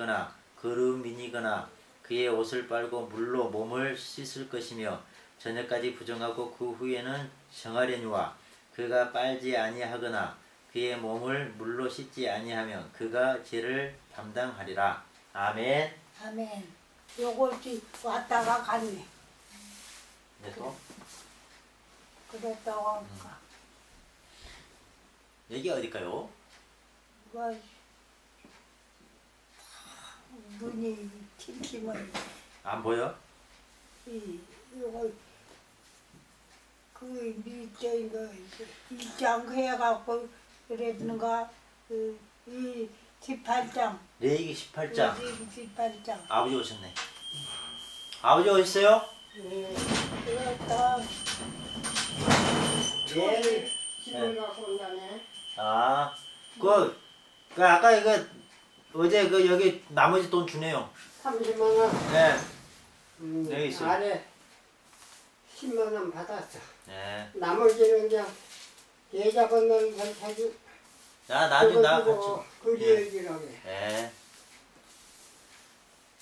여종이거나 거루민이거나 그의 옷을 빨고 물로 몸을 씻을 것이며 저녁까지 부정하고 그 후에는 정하려니와 그가 빨지 아니하거나 그의 몸을 물로 씻지 아니하면 그가 죄를 담당하리라. 아멘. 아멘. 요것이 왔다가 갔네. 이제 또 그랬다가 음. 여기 어딜까요? 뭐 눈이 튀기면 안 보여? 이 요거 그 밑에 이거 이장 해갖고 그랬는가 그이 18장 레이기 18장. 18장 아버지 오셨네. 아버지 오셨어요? 예 그랬다 얘를 집을 갖고 온다네. 아, 그, 그 아까 이거 어제 그 여기 나머지 돈 주네요. 30만 원. 네. 음, 여기 있어요. 아래 10만 원 받았어. 네. 나머지는 그냥 계좌 번호는 전타주 자, 나중에 나 같이. 그리기라고 해. 네.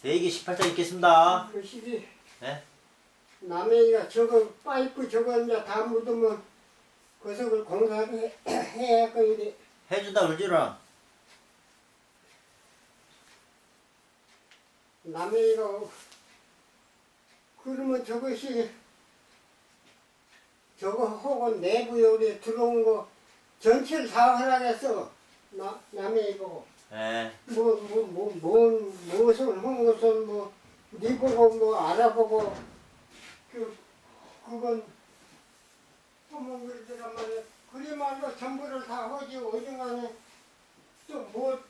레이기 18장 읽겠습니다. 그 시기 네. 남해가 저거 파이프 저거 이제 다 묻으면 그것을 공사를 해- 해야 건데 해준다 울지라. 남해가 그러면 저것이 저거 혹은 내부 요리 들어온 거 전체를 다 허락했어 나 남해가 네. 뭐뭐뭐뭔 무엇을 한 것은 뭐 네 보고 뭐 알아보고 그 그건 어머 그러더란 말이야 그리 말로 전부를 다 하지 어중간에 또 뭐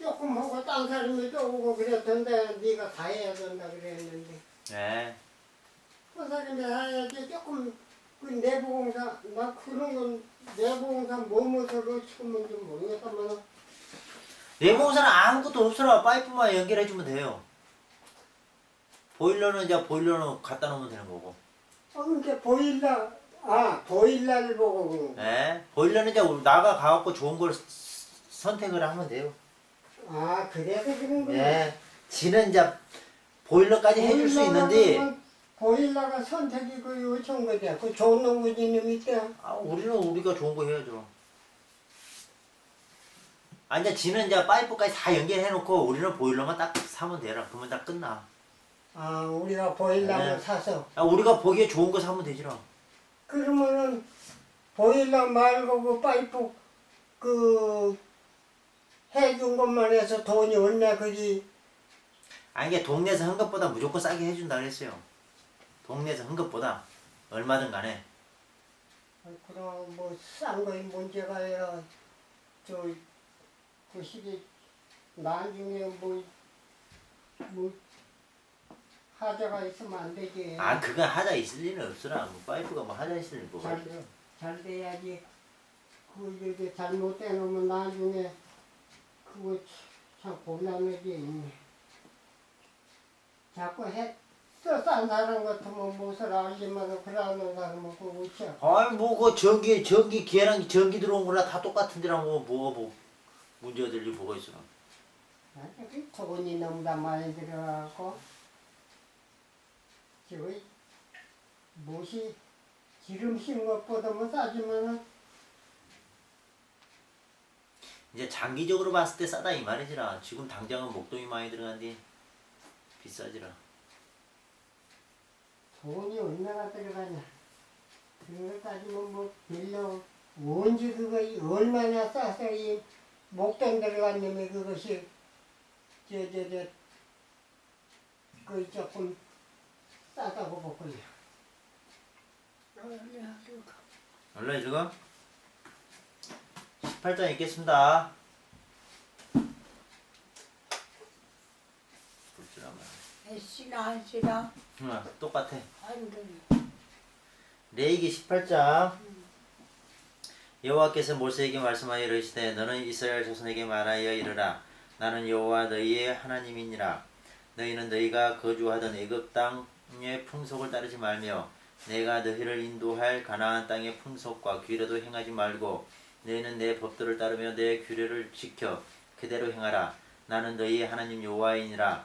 조금 하고 딴 사람이 또 오고 그랬던데 네가 다 해야 된다 그랬는데 네. 그 사람이 다 해야지 조금 그 내부공사 나 그런 건 내부공사 뭐뭐서로 치면 좀 모르겠다만 내공사는 아무것도 없어라. 파이프만 연결해주면 돼요. 보일러는 이제 보일러는 갖다 놓으면 되는 거고. 아, 근데 보일러, 아, 보일러를 보고, 네. 보일러는 이제 나가 가갖고 좋은 걸 스- 선택을 하면 돼요. 아, 그래서 그런구나. 네. 지는 이제 보일러까지 해줄 수 있는데 보일러가 선택이 그 요청 거야. 그 좋은 놈이 놈 있대. 아, 우리는 우리가 좋은 거 해야죠. 아, 이제 지는 이제 파이프까지 다 연결해놓고 우리는 보일러만 딱 사면 되라. 그러면 다 끝나. 아, 우리가 보일러를 네. 사서. 아, 우리가 보기에 좋은 거 사면 되지라. 그러면은, 보일러 말고 그 파이프, 그, 해준 것만 해서 돈이 얼마 그지. 아, 이게 동네에서 한 것보다 무조건 싸게 해준다 그랬어요. 동네에서 한 것보다 얼마든 간에. 아, 그럼 뭐, 싼 거에 문제가 아니라, 저, 그 시기, 나중에 뭐, 뭐, 하자가 있으면 안 되지. 아, 그건 하자 있을 일은 없으라. 뭐 파이프가 뭐 하자 있을 일 뭐가 잘. 잘 돼야지. 그, 이게 잘못돼 놓으면 나중에, 그거 참 곤란하지. 자꾸 해, 써싼 사람 같으면 무엇을 알지만, 그러는 사람은 그거 웃겨. 아이, 뭐, 그 전기, 전기, 걔랑 전기 들어온 거랑 다 똑같은 데랑 뭐, 뭐가 뭐, 문제가 될일 뭐가 있어. 아니, 돈이 너무 다 많이 들어가고, 저기, 무엇이 기름 씌운 것보다는 싸지만은, 이제 장기적으로 봤을 때 싸다 이 말이지라. 지금 당장은 목돈이 많이 들어간디 비싸지라. 돈이 얼마나 들어가냐. 그런 걸 따지면 뭐, 별로, 언제 그거, 이 얼마나 싸서 이 목돈 들어간 놈이 그것이, 저, 저, 저, 그 조금 싸다고 보고요. 얼른 읽어. 18장 읽겠습니다. 애씨나 한씨나 응, 똑같아. 레이기 18장. 여호와께서 모세에게 말씀하여 이르시되 너는 이스라엘 자손에게 말하여 이르라. 나는 여호와 너희의 하나님이니라. 너희는 너희가 거주하던 애굽 땅의 풍속을 따르지 말며 내가 너희를 인도할 가나안 땅의 풍속과 규례도 행하지 말고 너희는 내 법도를 따르며 내 규례를 지켜 그대로 행하라. 나는 너희의 하나님 여호와이니라.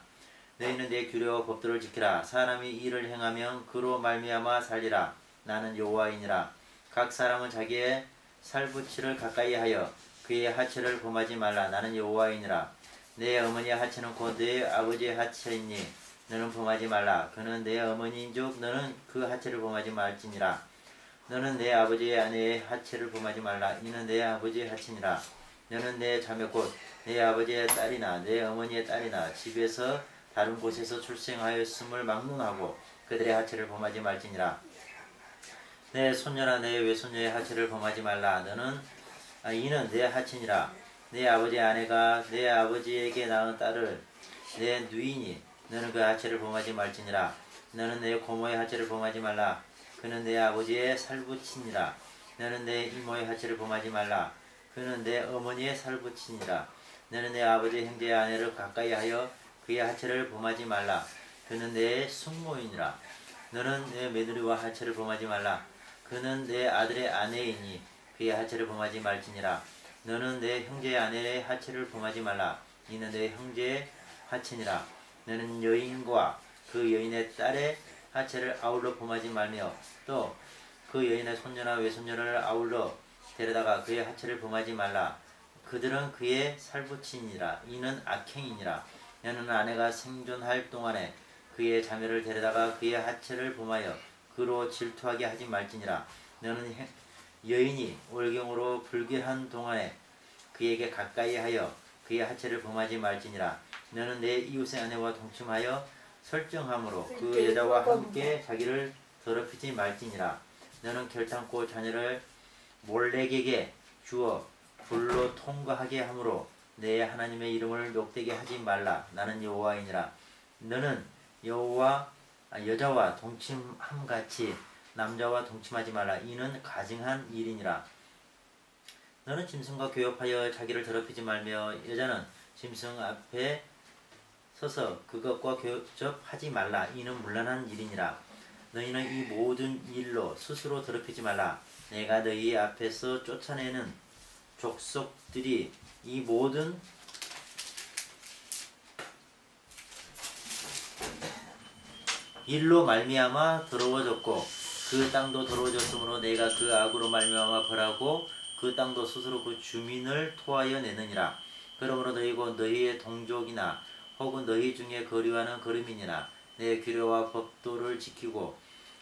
너희는 내 규례와 법도를 지키라. 사람이 이를 행하면 그로 말미암아 살리라. 나는 여호와이니라. 각 사람은 자기의 살부치를 가까이 하여 그의 하체를 범하지 말라. 나는 여호와이니라. 내 어머니의 하체는 곧 내 아버지의 하체이니 너는 범하지 말라. 그는 내 어머니인즉 너는 그 하체를 범하지 말지니라 너는 내 아버지의 아내의 하체를 범하지 말라. 이는 내 아버지의 하체니라. 너는 내 자매 곧 내 아버지의 딸이나 내 어머니의 딸이나 집에서 다른 곳에서 출생하였음을 막론하고 그들의 하체를 범하지 말지니라. 내 손녀나 내 외손녀의 하체를 범하지 말라. 너는 아, 이는 내 하체니라. 내 아버지의 아내가 내 아버지에게 낳은 딸을 내 누이니 너는 그 하체를 범하지 말지니라. 너는 내 고모의 하체를 범하지 말라 그는 내 아버지의 살부친이라. 너는 내 이모의 하체를 범하지 말라. 그는 내 어머니의 살부친이라. 너는 내 아버지의 형제의 아내를 가까이 하여 그의 하체를 범하지 말라. 그는 내 숙모이니라. 너는 내 며느리와 하체를 범하지 말라. 그는 내 아들의 아내이니 그의 하체를 범하지 말지니라. 너는 내 형제의 아내의 하체를 범하지 말라. 이는 내 형제의 하체니라. 너는 여인과 그 여인의 딸의 하체를 아울러 범하지 말며 또 그 여인의 손녀나 외손녀를 아울러 데려다가 그의 하체를 범하지 말라. 그들은 그의 살부친이라. 이는 악행이니라. 너는 아내가 생존할 동안에 그의 자매를 데려다가 그의 하체를 범하여 그로 질투하게 하지 말지니라. 너는 행- 여인이 월경으로 불길한 동안에 그에게 가까이 하여 그의 하체를 범하지 말지니라. 너는 내 이웃의 아내와 동침하여 설정함으로 그 여자와 함께 자기를 더럽히지 말지니라. 너는 결탄코 자녀를 몰렉에게 주어 불로 통과하게 함으로 내 하나님의 이름을 욕되게 하지 말라. 나는 여호와이니라. 너는 여호와 아, 여자와 동침함 같이 남자와 동침하지 말라. 이는 가증한 일이니라. 너는 짐승과 교역하여 자기를 더럽히지 말며 여자는 짐승 앞에 서서 그것과 교접하지 말라. 이는 문란한 일이니라. 너희는 이 모든 일로 스스로 더럽히지 말라. 내가 너희 앞에서 쫓아내는 족속들이 이 모든 일로 말미암아 더러워졌고 그 땅도 더러워졌으므로 내가 그 악으로 말미암아 벌하고 그 땅도 스스로 그 주민을 토하여 내느니라. 그러므로 너희고 너희의 동족이나 혹은 너희 중에 거류하는 거름이니나 내 규례와 법도를 지키고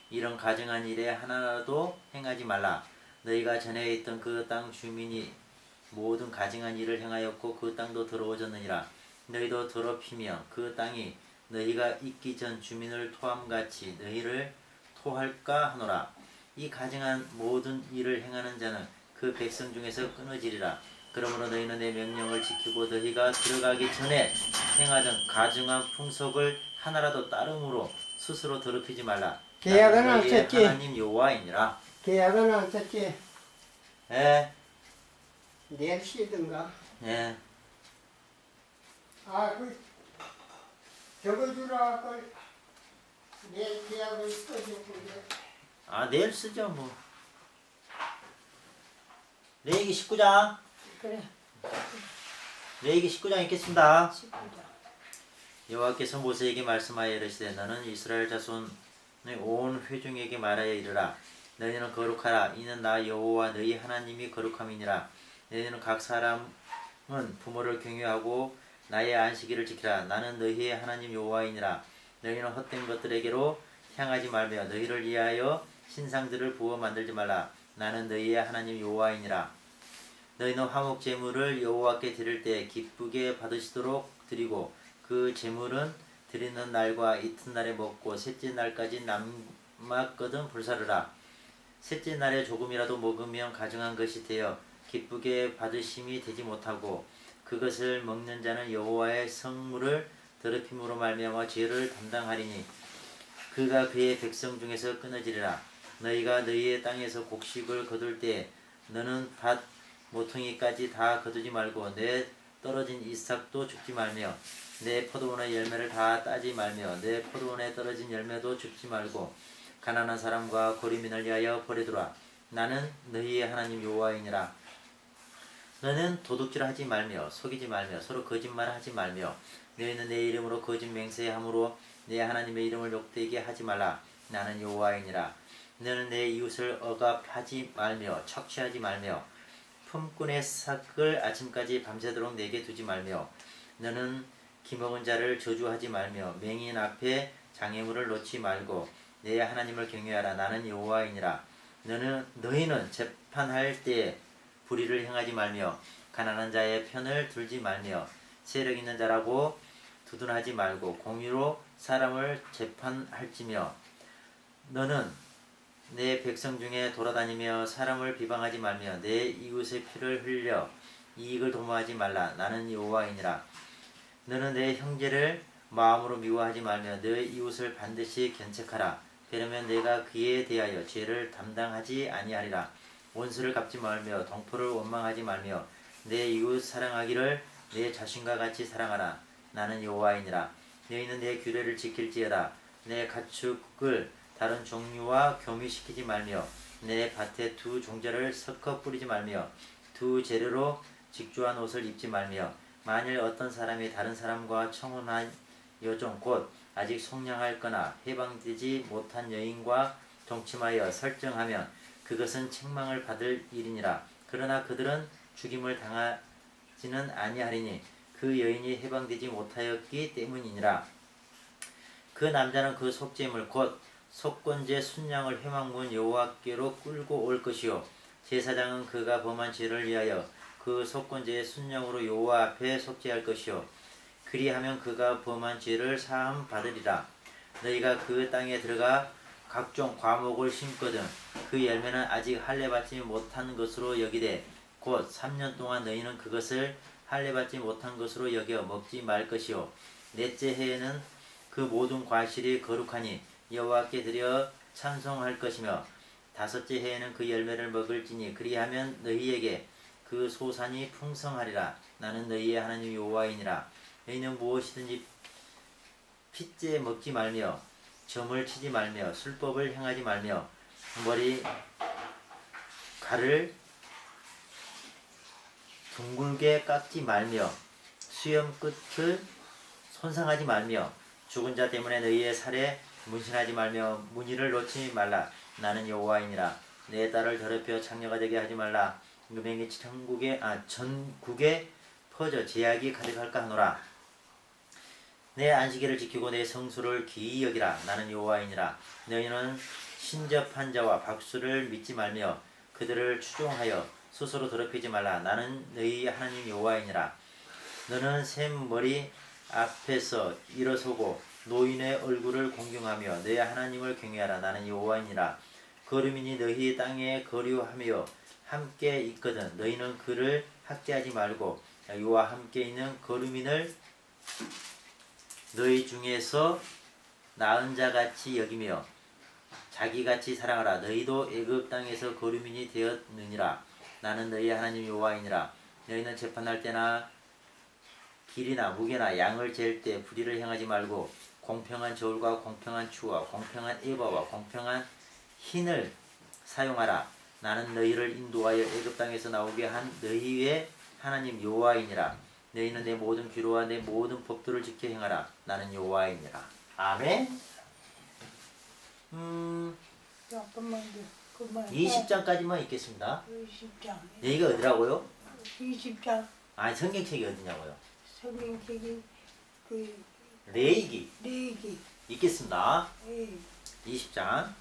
이런 가증한 일에 하나라도 행하지 말라. 너희가 전에 있던 그 땅 주민이 모든 가증한 일을 행하였고 그 땅도 더러워졌느니라. 너희도 더럽히며 그 땅이 너희가 있기 전 주민을 토함같이 너희를 토할까 하노라. 이 가증한 모든 일을 행하는 자는 그 백성 중에서 끊어지리라 그러므로 너희는 내 명령을 지키고 너희가 들어가기 전에 행하던 가증한 풍속을 하나라도 따름으로 스스로 더럽히지 말라 계약은 안 썼지? 하나님 여호와이니라 계약은 안 썼지? 예, 내일 쉬든가. 예. 아, 그, 적어주라, 그, 내일 계약을 써주고, 아 내일 쓰죠 뭐 레이기 19장 그래. 레이기 19장 읽겠습니다. 식구자. 여호와께서 모세에게 말씀하여 이르시되 너는 이스라엘 자손의 온 회중에게 말하여 이르라. 너희는 거룩하라. 이는 나 여호와 너희 하나님이 거룩함이니라. 너희는 각 사람은 부모를 경유하고 나의 안식일을 지키라. 나는 너희의 하나님 여호와이니라. 너희는 헛된 것들에게로 향하지 말며 너희를 위하여 신상들을 부어 만들지 말라. 나는 너희의 하나님 여호와이니라 너희는 화목 제물을 여호와께 드릴 때 기쁘게 받으시도록 드리고 그 제물은 드리는 날과 이튿날에 먹고 셋째 날까지 남았거든 불사르라. 셋째 날에 조금이라도 먹으면 가증한 것이 되어 기쁘게 받으심이 되지 못하고 그것을 먹는 자는 여호와의 성물을 더럽힘으로 말미암아 죄를 담당하리니 그가 그의 백성 중에서 끊어지리라. 너희가 너희의 땅에서 곡식을 거둘 때 너는 밭 모퉁이까지 다 거두지 말고 내 떨어진 이삭도 줍지 말며 내 포도원의 열매를 다 따지 말며 내 포도원에 떨어진 열매도 줍지 말고 가난한 사람과 거리민을 위하여 버리두라. 나는 너희의 하나님 여호와이니라. 너는 도둑질하지 말며 속이지 말며 서로 거짓말하지 말며 너희는 내 이름으로 거짓 맹세함으로 내 하나님의 이름을 욕되게 하지 말라. 나는 여호와이니라. 너는 내 이웃을 억압하지 말며 착취하지 말며 품꾼의 삭을 아침까지 밤새도록 내게 두지 말며 너는 기먹은 자를 저주하지 말며 맹인 앞에 장애물을 놓지 말고 내 하나님을 경외하라. 나는 여호와이니라. 너는 너희는 재판할 때에 불의를 행하지 말며 가난한 자의 편을 들지 말며 세력 있는 자라고 두둔하지 말고 공의로 사람을 재판할지며 너는 내 백성 중에 돌아다니며 사람을 비방하지 말며 내 이웃의 피를 흘려 이익을 도모하지 말라. 나는 여호와이니라. 너는 내 형제를 마음으로 미워하지 말며 내 이웃을 반드시 견책하라. 그러면 내가 그에 대하여 죄를 담당하지 아니하리라. 원수를 갚지 말며 동포를 원망하지 말며 내 이웃 사랑하기를 내 자신과 같이 사랑하라. 나는 여호와이니라. 너희는 내 규례를 지킬지어다. 내 가축을 다른 종류와 교미시키지 말며 내 밭에 두 종자를 섞어 뿌리지 말며 두 재료로 직조한 옷을 입지 말며 만일 어떤 사람이 다른 사람과 청혼한 여종 곧 아직 속량할거나 해방되지 못한 여인과 동침하여 설정하면 그것은 책망을 받을 일이니라. 그러나 그들은 죽임을 당하지는 아니하리니 그 여인이 해방되지 못하였기 때문이니라. 그 남자는 그 속죄물 곧 속건제 순양을 회망문 여호와께로 끌고 올 것이요. 제사장은 그가 범한 죄를 위하여 그 속건제의 순양으로 여호와 앞에 속죄할 것이요. 그리하면 그가 범한 죄를 사함 받으리라. 너희가 그 땅에 들어가 각종 과목을 심거든 그 열매는 아직 할례 받지 못한 것으로 여기되 곧 3년 동안 너희는 그것을 할례 받지 못한 것으로 여겨 먹지 말 것이요. 넷째 해에는 그 모든 과실이 거룩하니 여호와께 드려 찬송할 것이며 다섯째 해에는 그 열매를 먹을지니 그리하면 너희에게 그 소산이 풍성하리라. 나는 너희의 하나님 여호와이니라. 너희는 무엇이든지 핏째 먹지 말며 점을 치지 말며 술법을 행하지 말며 머리 칼을 둥글게 깎지 말며 수염 끝을 손상하지 말며 죽은 자 때문에 너희의 살에 문신하지 말며 무늬를 놓지 말라. 나는 여호와이니라. 내 딸을 더럽혀 창녀가 되게 하지 말라. 음행이 천국에 아 전국에 퍼져 제약이 가득할까 하노라. 내 안식일을 지키고 내 성수를 기이 여기라. 나는 여호와이니라. 너희는 신접한 자와 박수를 믿지 말며 그들을 추종하여 스스로 더럽히지 말라. 나는 너희 하나님 여호와이니라. 너는 샘 머리 앞에서 일어서고 노인의 얼굴을 공경하며 내 하나님을 경외하라. 나는 여호와이니라. 거류민이 너희 땅에 거류하며 함께 있거든. 너희는 그를 학대하지 말고 여호와 함께 있는 거류민을 너희 중에서 나은 자 같이 여기며 자기같이 사랑하라. 너희도 애굽 땅에서 거류민이 되었느니라. 나는 너희 하나님 여호와이니라. 너희는 재판할 때나 길이나 무게나 양을 잴 때 불의를 행하지 말고 공평한 저울과 공평한 추와 공평한 에바와 공평한 흰을 사용하라. 나는 너희를 인도하여 애굽 땅에서 나오게 한 너희의 하나님 여호와이니라. 너희는 내 모든 규례와 내 모든 법도를 지켜 행하라. 나는 여호와이니라. 아멘. 음 조금만 더 그만. 20장까지만 읽겠습니다. 20장. 여기가 어디라고요? 20장. 아니 성경책이 어디냐고요? 성경책이 그 레이기 레기. 읽겠습니다. 예. 20장.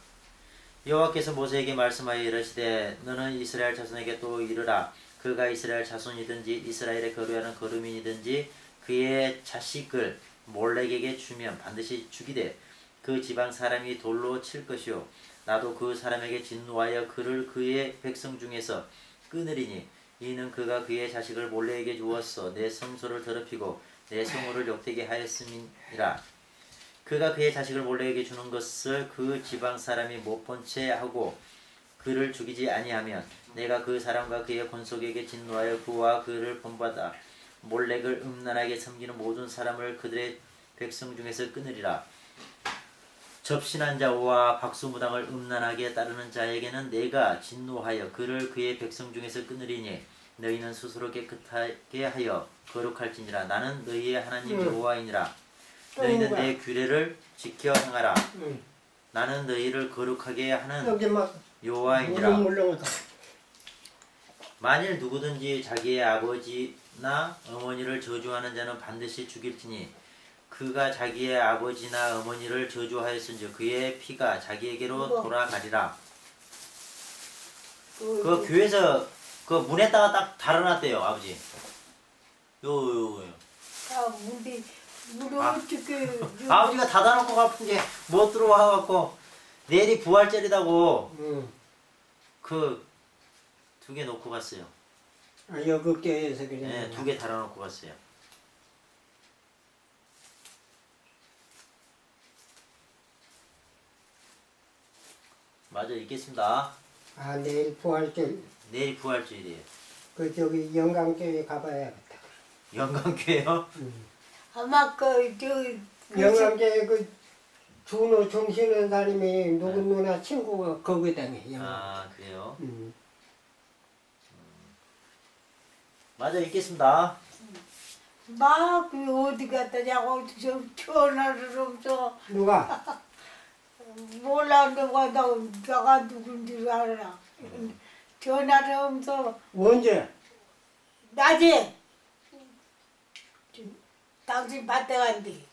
여호와께서 모세에게 말씀하여 이르시되 너는 이스라엘 자손에게 또 이르라. 그가 이스라엘 자손이든지 이스라엘의 거류하는 거류민이든지 그의 자식을 몰렉에게 주면 반드시 죽이되 그 지방 사람이 돌로 칠 것이요. 나도 그 사람에게 진노하여 그를 그의 백성 중에서 끊으리니 이는 그가 그의 자식을 몰래에게 주었어 내 성소를 더럽히고 내 성호를 욕되게 하였음이니라. 그가 그의 자식을 몰래에게 주는 것을 그 지방 사람이 못 본 채 하고 그를 죽이지 아니하면 내가 그 사람과 그의 권속에게 진노하여 그와 그를 본받아 몰렉을 음란하게 섬기는 모든 사람을 그들의 백성 중에서 끊으리라. 접신한 자와 박수무당을 음란하게 따르는 자에게는 내가 진노하여 그를 그의 백성 중에서 끊으리니 너희는 스스로 깨끗하게 하여 거룩할지니라 나는 너희의 하나님 응. 여호와이니라 또 너희는? 내 규례를 지켜 행하라 응. 나는 너희를 거룩하게 하는 여호와이니라. 만일 누구든지 자기의 아버지나 어머니를 저주하는 자는 반드시 죽일지니 그가 자기의 아버지나 어머니를 저주하였은즉 그의 피가 자기에게로. 돌아가리라 그, 그 교회에서 그 문에다가 딱 달아놨대요 아버지 요요요 아, 물이, 물이 아. 어떻게. 아버지가 닫아놓고 가쁜 게못 들어와갖고 내일이 부활절이다고 응. 그 두 개 놓고 갔어요 아, 여기 교회에서 그래. 네, 두 개 달아놓고 갔어요 맞아 있겠습니다 아 내일 부활절 내일이 부활절이에요 그 저기 영광교회 가봐야겠다. 영광교회요? 응. 아마 그, 저, 그, 영광교회 그 준호 정신은 사람이 누구 누나 친구가 거기 다니. 영광. 아 그래요? 응. 맞아 있겠습니다 막, 그 어디 갔다 자고, 저, 전화를 없어. 누가? 몰라, 누가, 나, 내가 누군지 알아. 전화를 없어. 언제? 낮에. 당신 밭에 간디.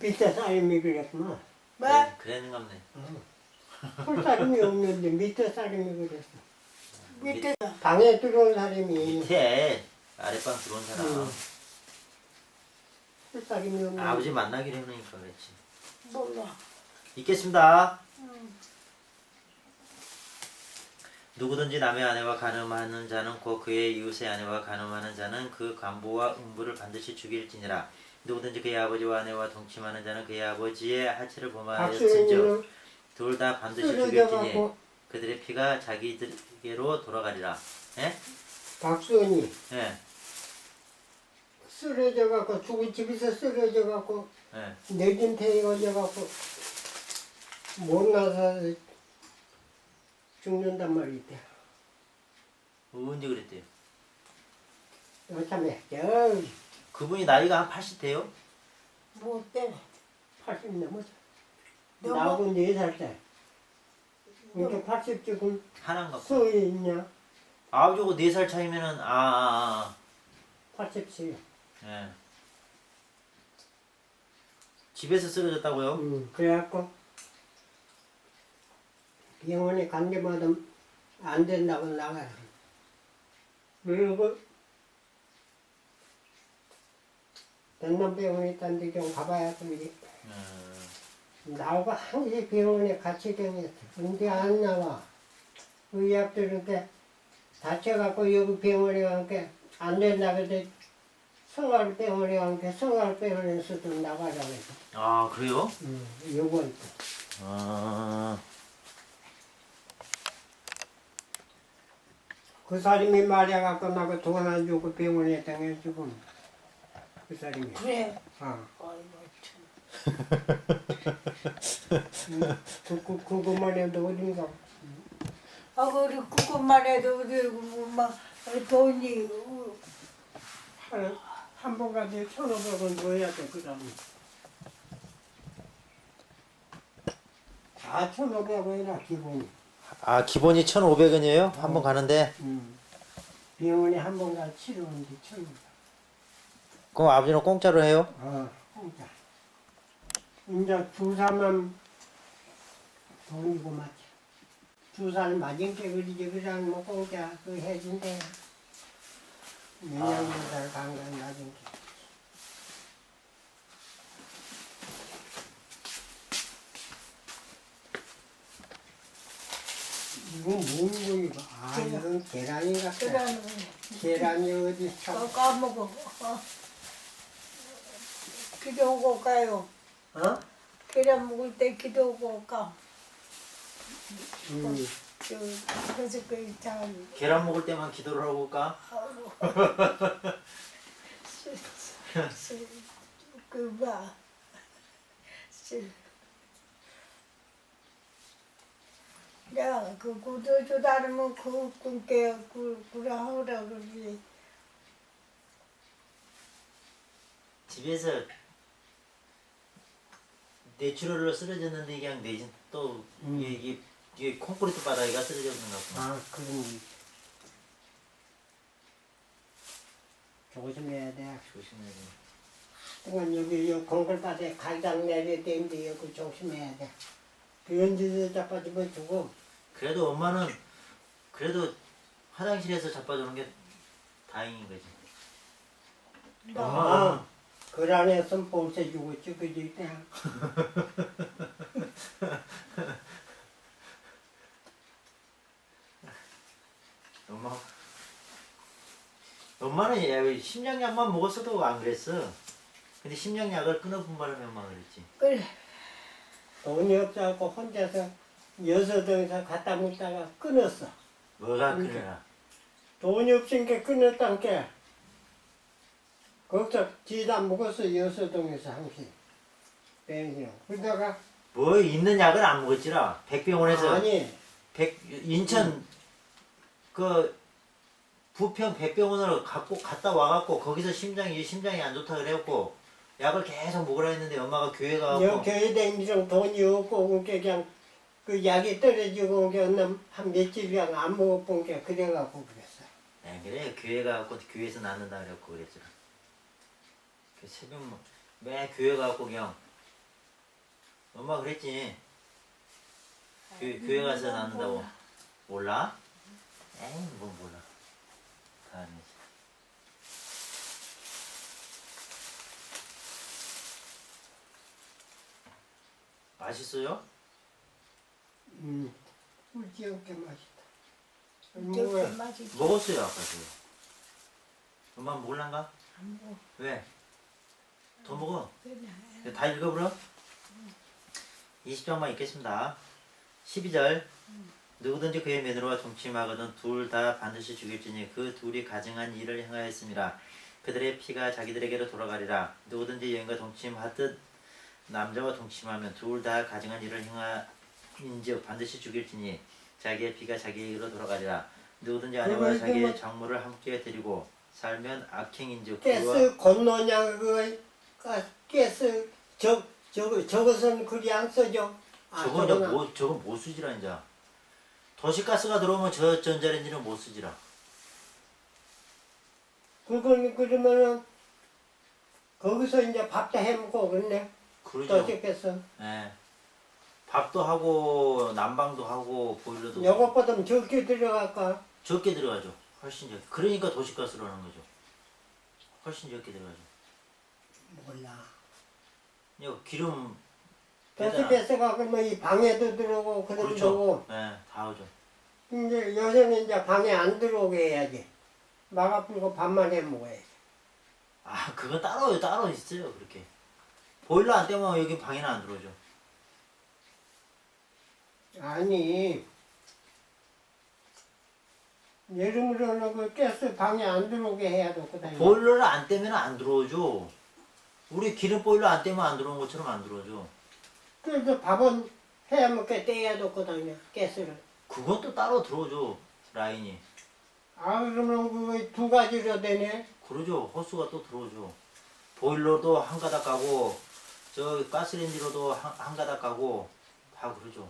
밑에 사람이 그랬구나. 뭐? 네, 그랬는갑네 풀 사람이 없는데 밑에 사람이 그랬어. 밑에. 방에 들어온 사람이 밑에 아랫방 들어온 사람 사람이 없는데. 아버지 만나기로 해놓으니까 그랬지 몰라. 있겠습니다 응. 누구든지 남의 아내와 간음하는 자는 곧 그의 이웃의 아내와 간음하는 자는 그 간부와 음부를 반드시 죽일지니라 누구든지 그의 아버지와 아내와 동침하는 자는 그의 아버지의 하체를 박수현이는 둘다 반드시 죽일지니 그들의 피가 자기들에게로 돌아가리라 예? 박수현이 예, 쓰러져 갖고 죽은 집에서 쓰러져 갖고 예. 내진 태워져 갖고 못 나서 죽는단 말이대. 언제 그랬대요? 요참에 저 그분이 나이가 한 80대요? 뭐 때문에. 80 넘었어. 넘어? 나하고 4살 때. 이렇게 80 지금 하나인가 봐 서에 있냐? 아버지하고 4살 차이면은 아, 아, 87. 아. 예. 집에서 쓰러졌다고요? 음, 그래갖고 병원에 간 데마다 안 된다고 나가라. 그리고 대남병원에 있다는데 좀 가봐야 되지. 음, 나하고 항상 병원에 같이 다녔어. 근데 안 나와. 의학들한테 다쳐갖고 여기 병원에 가니까 안 된다 그래. 성화병원에 가니까 성화병원에서도 나가라고 했어. 아 그래요? 음, 요번 아, 그 사람이 말해갖고 나그 돈 안 주고 병원에 당해 지금. 그 사람이. 그래. 아 아이고, 참. 음, 그, 그, 그것만 해도 어딘가. 아, 그리 그것만 해도 어디, 뭐, 막, 돈이, 어, 한 번 가서 천오백 원 줘야 돼그 사람이. 다 천오백 원이라 기본이 아 기본이 1,500원이에요? 한 번 가는데? 음. 병원에 한 번 가 치료하는데 천오백. 그럼 아버지는 공짜로 해요? 아 공짜. 이제 주사만 돈이고 맞지 주사를 맞은 게 그리지. 그냥 뭐 공짜. 그 해준대. 영양주사를 간간 맞은 게 이건 뭔 거이가 아 이건 계란이 같다 그러는 계란이 어디 거참 까먹어. 어. 기도하고 가요. 어? 계란 먹을 때 기도하고 가. 음. 저, 그래서 그, 참, 계란 먹을 때만 기도를 하고 올까? 그, 봐. 야, 그 구두 주 다르면 그 꿈께 그 그라 하라 그러지. 집에서 내추럴로 쓰러졌는데 그냥 내진 또 음. 이게, 이게 이게 콘크리트 바닥에가 쓰러졌는 것 같구나. 아, 그럼 조심해야 돼. 조심해야 돼. 동안 여기 요 공글바닥에 갈당 내려야 되는데 여기 조심해야 돼. 그런 짓에 자빠지면 죽어. 그래도 엄마는 그래도 화장실에서 자빠지는 게 다행인 거지. 나 아, 그 안에서 벌써 죽었지, 그지? 엄마 엄마는 얘 심장약만 먹었어도 안 그랬어. 근데 심장약을 끊어본 바람에 엄마가 그랬지. 그래. 돈이 없어갖고 혼자서 여서동에서 갖다 묻다가 끊었어. 뭐가 음. 그래라. 돈이 없으니까 끊었단 게. 거기서 지다 먹었어, 여서동에서 항시. 뺑이요. 그러다가, 뭐 있는 약을 안 먹었지라. 백병원에서 아니, 백 인천 그 부평 백병원으로 갖고 갔다 와갖고 거기서 심장이 심장이 안 좋다 그래갖고 약을 계속 먹으라 했는데 엄마가 교회 가갖고 여 교회 다니면 돈이 없고, 그게 그냥 그 약이 떨어지고, 그한 며칠 그냥 안 먹어본 게 그래갖고 그랬어. 네, 그래 교회 가갖고 교회에서 낫는다 그래갖고 그랬지라. 그 새벽 뭐, 매 교회 가갖고 그냥 엄마 그랬지. 교, 교회 가서 낫는다고 몰라? 에이 뭐 몰라. 다 아니지. 맛있어요? 음, 꿀지없게 맛있다. 저렇게 뭐야? 맛있지. 먹었어요 아까 그. 엄마 먹을란가? 안 먹어. 왜? 더 먹어. 그래. 다 읽어보려? 20장만 읽겠습니다. 12절 누구든지 그의 며느리와 동침하거든 둘 다 반드시 죽일지니 그 둘이 가증한 일을 행하였습니다. 그들의 피가 자기들에게로 돌아가리라. 누구든지 여인과 동침하듯 남자와 동침하면 둘 다 가증한 일을 행하 인즉 반드시 죽일지니 자기의 피가 자기에게로 돌아가리라. 누구든지 아내와 자기의 뭐- 장모를 함께 데리고 살면 악행인즉 가스 건너냐 그거 가- 가스 저 저거 저것은 그리 안 써져. 아, 저거 이제 저거나. 뭐 저거 못 쓰지라 이제 도시가스가 들어오면 저 전자레인지는 못 쓰지라 그건 그러면은 거기서 이제 밥도 해 먹고 그러네. 그러죠 도시겠어. 예 밥도 하고 난방도 하고 보일러도 요것보다 적게 들어갈까? 적게 들어가죠 훨씬 적게 그러니까 도시가스로 하는 거죠 훨씬 적게 들어가죠 몰라. 이거 기름. 도시가스가 그러면 이 방에도 들어오고 그런 그렇죠 거고. 예다 오죠 이제 요새는 이제 방에 안 들어오게 해야지. 막아 불고 밥만 해 먹어야지. 아 그건 따로 따로 있어요 그렇게 보일러 안 때문에 여기 방에는 안 들어오죠 아니 여름으로는 그 가스 방에 안 들어오게 해야 되거든. 보일러를 안 떼면 안 들어오죠 우리 기름 보일러 안 떼면 안 들어오는 것처럼 안 들어오죠 그래서 밥은 해야 먹게 떼야 되거든요. 가스를. 그건 또 따로 들어오죠 라인이 아 그러면 그거 두 가지로 되네. 그러죠 호스가 또 들어오죠 보일러도 한 가닥 가고 저 가스레인지로도 한, 한 가닥 가고 다 그러죠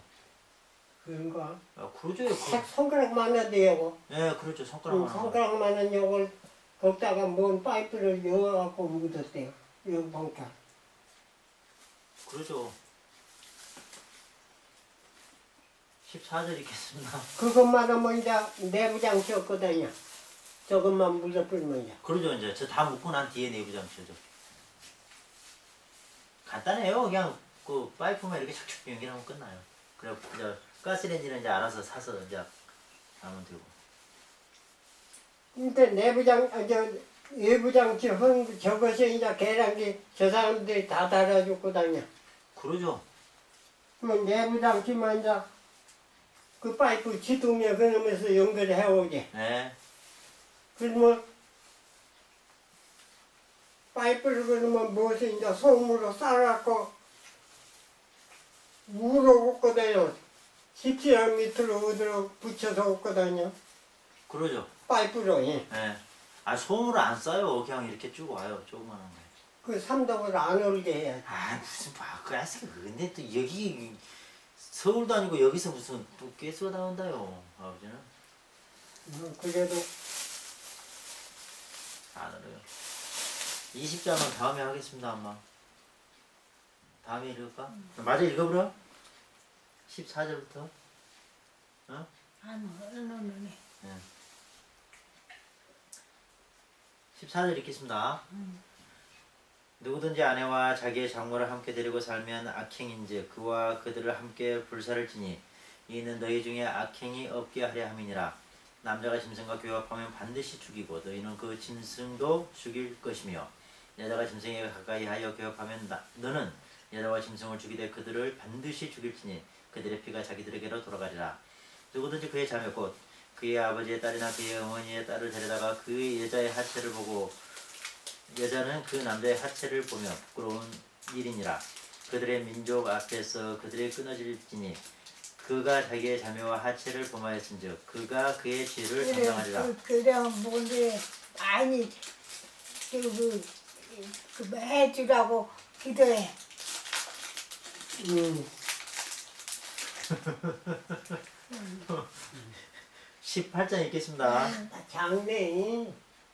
그런가? 아, 그러죠 그, 색 손가락만 해도 되고. 예 그렇죠 그 손가락만 하고. 손가락만은 요걸 거기다가 뭔 파이프를 넣어갖고 묻었대요. 요 봉타. 그러죠 14절 읽겠습니다 그것만 하면 이제 내부장 쳤거든요. 저것만 물어 뿌리면 이제. 그러죠 이제 저 다 묶고 난 뒤에 내부 장 치죠 간단해요 그냥 그 파이프만 이렇게 착착 연결하면 끝나요 그래 이제 가스레인지는 이제 알아서 사서 이제 하면 되고 근데 내부장, 아, 저, 외부장 한 저것이 이제 계란기 저 사람들이 다 달아주고 다녀. 그러죠 그러면 내부장 치면 이제 그 파이프 지둥에 그러면서 연결해 오게. 네 그러면 파이프를 그러면 무엇이 이제 소금으로 싸갖고 물어 붓거든요. 집지한 밑으로 어디로 붙여서 얻고 다녀 그러죠. 파이프로 예. 예. 아 소음을 안 써요. 그냥 이렇게 쭉 와요. 조그만한 거. 그 삼덕을 안 올게 해야지 아 무슨 바크라스가 근데 또 여기 서울도 아니고 여기서 무슨 또 가스가 나온다요. 아버지는 음, 그래도 안 알아요. 20자만 다음에 하겠습니다, 엄마. 다음에 읽을까? 맞아 읽어보라. 14절부터. 어? 안 얼른 해. 14절 읽겠습니다. 음. 누구든지 아내와 자기의 장모를 함께 데리고 살면 악행인즉 그와 그들을 함께 불사를 지니 이는 너희 중에 악행이 없게 하려 함이니라 남자가 짐승과 교합하면 반드시 죽이고 너희는 그 짐승도 죽일 것이며 여자가 짐승에 가까이 하여 교합하면 나, 너는 여자와 짐승을 죽이되 그들을 반드시 죽일지니 그들의 피가 자기들에게로 돌아가리라 누구든지 그의 자매 곧 그의 아버지의 딸이나 그의 어머니의 딸을 데려다가 그 여자의 하체를 보고 여자는 그 남자의 하체를 보며 부끄러운 일이니라. 그들의 민족 앞에서 그들이 끊어질지니 그가 자기의 자매와 하체를 범하였은즉 그가 그의 죄를 그래, 담당하리라. 그, 그래, 뭔데, 많이, 그, 그, 그, 해주라고 기도해. 음, 18장 읽겠습니다. 다 장래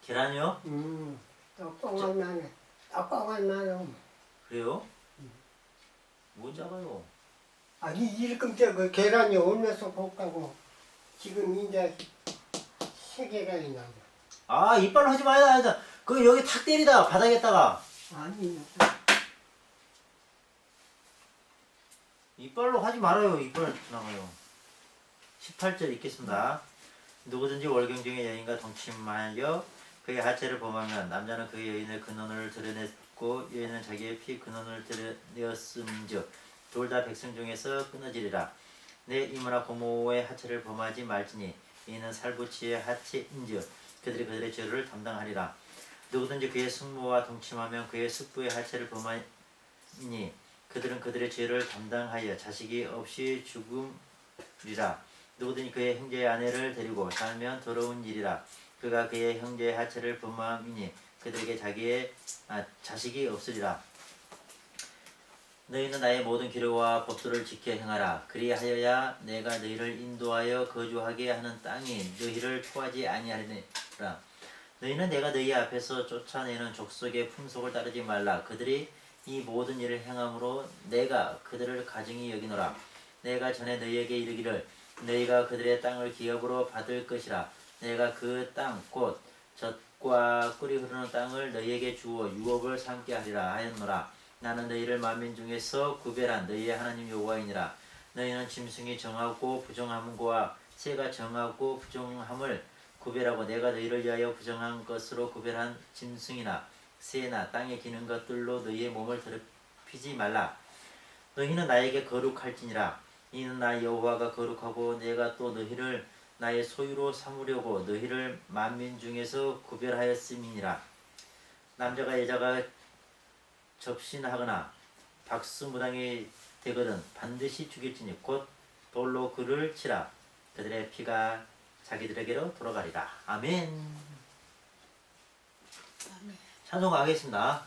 계란이요? 음, 떡방한 나네 떡방한 나는 그래요? 뭐 작아요? 아니 일금째 그 계란이 얼마서 볶다고 지금 이제 세 계란이 나와 아 이빨로 하지 마야 아니다. 그 여기 탁 때리다 바닥에다가 아니 이빨로 하지 말아요. 이빨 나가요. 18절 읽겠습니다. 누구든지 월경 중에 여인과 동침하여 그의 하체를 범하면 남자는 그 여인의 근원을 드러냈고 여인은 자기의 피 근원을 드러내었음즉 둘 다 백성 중에서 끊어지리라. 내 이모나 고모의 하체를 범하지 말지니 이는 살부치의 하체인즉 그들이 그들의 죄를 담당하리라. 누구든지 그의 숙모와 동침하면 그의 숙부의 하체를 범하니 그들은 그들의 죄를 담당하여 자식이 없이 죽음이라. 누구든지 그의 형제의 아내를 데리고 살면 더러운 일이라. 그가 그의 형제의 하체를 범함이니 그들에게 자기의 아, 자식이 없으리라. 너희는 나의 모든 기록과 법도를 지켜 행하라. 그리하여야 내가 너희를 인도하여 거주하게 하는 땅이 너희를 토하지 아니하리라. 너희는 내가 너희 앞에서 쫓아내는 족속의 풍속을 따르지 말라. 그들이 이 모든 일을 행함으로 내가 그들을 가증히 여기노라. 내가 전에 너희에게 이르기를 너희가 그들의 땅을 기업으로 받을 것이라. 내가 그 땅 곧 젖과 꿀이 흐르는 땅을 너희에게 주어 유업을 삼게 하리라 하였노라. 나는 너희를 만민 중에서 구별한 너희의 하나님 여호와이니라. 너희는 짐승이 정하고 부정함과 새가 정하고 부정함을 구별하고 내가 너희를 위하여 부정한 것으로 구별한 짐승이나 새나 땅에 기는 것들로 너희의 몸을 더럽히지 말라. 너희는 나에게 거룩할지니라. 이는 나 여호와가 거룩하고 내가 또 너희를 나의 소유로 삼으려고 너희를 만민 중에서 구별하였음이니라. 남자가 여자가 접신하거나 박수무당이 되거든 반드시 죽일지니 곧 돌로 그를 치라. 그들의 피가 자기들에게로 돌아가리라. 아멘. 찬송하겠습니다.